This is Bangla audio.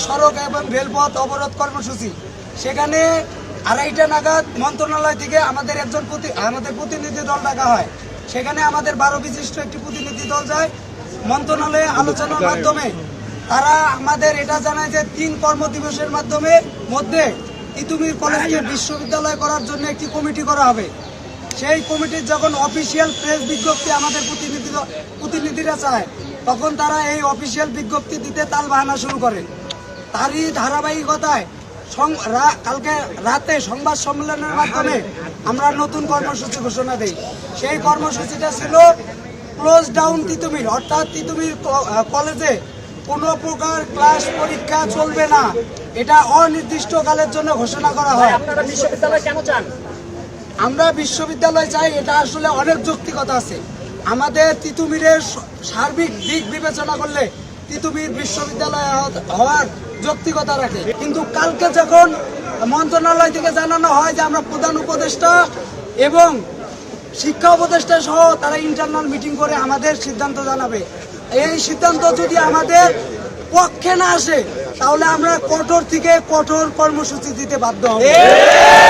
সড়ক এবং রেলপথ অবরোধ কর্মসূচি। সেখানে আড়াইটা নাগাদ মন্ত্রণালয় থেকে আমাদের একজন প্রতি- আমাদের প্রতিনিধি দল ডাকা হয়। সেখানে আমাদের বারো বিশিষ্ট একটি প্রতিনিধি দল যায়। মন্ত্রণালয়ে আলোচনার মাধ্যমে তারা আমাদের এটা জানায় যে তিন কর্মদিবসের মাধ্যমে মধ্যে ইতুমির কলেজকে বিশ্ববিদ্যালয় করার জন্য একটি কমিটি করা হবে। সেই কমিটির যখন অফিসিয়াল প্রেস বিজ্ঞপ্তি আমাদের প্রতিনিধি প্রতিনিধিরা চায়, তখন তারা এই অফিসিয়াল বিজ্ঞপ্তি দিতে তাল বাহানা শুরু করে। তারই ধারাবাহিকতায় কালকে রাতে সংবাদ সম্মেলনের মাধ্যমে আমরা নতুন কর্মসূচি ঘোষণা দেই। সেই কর্মসূচিটা ছিল ক্লোজ ডাউন তিতুমির অর্থাৎ তিতুমির কলেজে কোনো প্রকার ক্লাস পরীক্ষা চলবে না। এটা অনির্দিষ্টকালের জন্য ঘোষণা করা হয়। আপনারা বিশ্ববিদ্যালয় কেন চান? আমরা বিশ্ববিদ্যালয় চাই এটা আসলে অনেক যৌক্তিকতা আছে। আমাদের তিতুমিরের সার্বিক দিক বিবেচনা করলে তিতুমির বিশ্ববিদ্যালয় হওয়ার যৌক্তিকতা রাখে। কিন্তু কালকে যখন মন্ত্রণালয় থেকে জানানো হয় যে আমরা প্রধান উপদেষ্টা এবং শিক্ষা উপদেষ্টা সহ তারা ইন্টারনাল মিটিং করে আমাদের সিদ্ধান্ত জানাবে। এই সিদ্ধান্ত যদি আমাদের পক্ষে না আসে, তাহলে আমরা কঠোর থেকে কঠোর কর্মসূচি দিতে বাধ্য হব।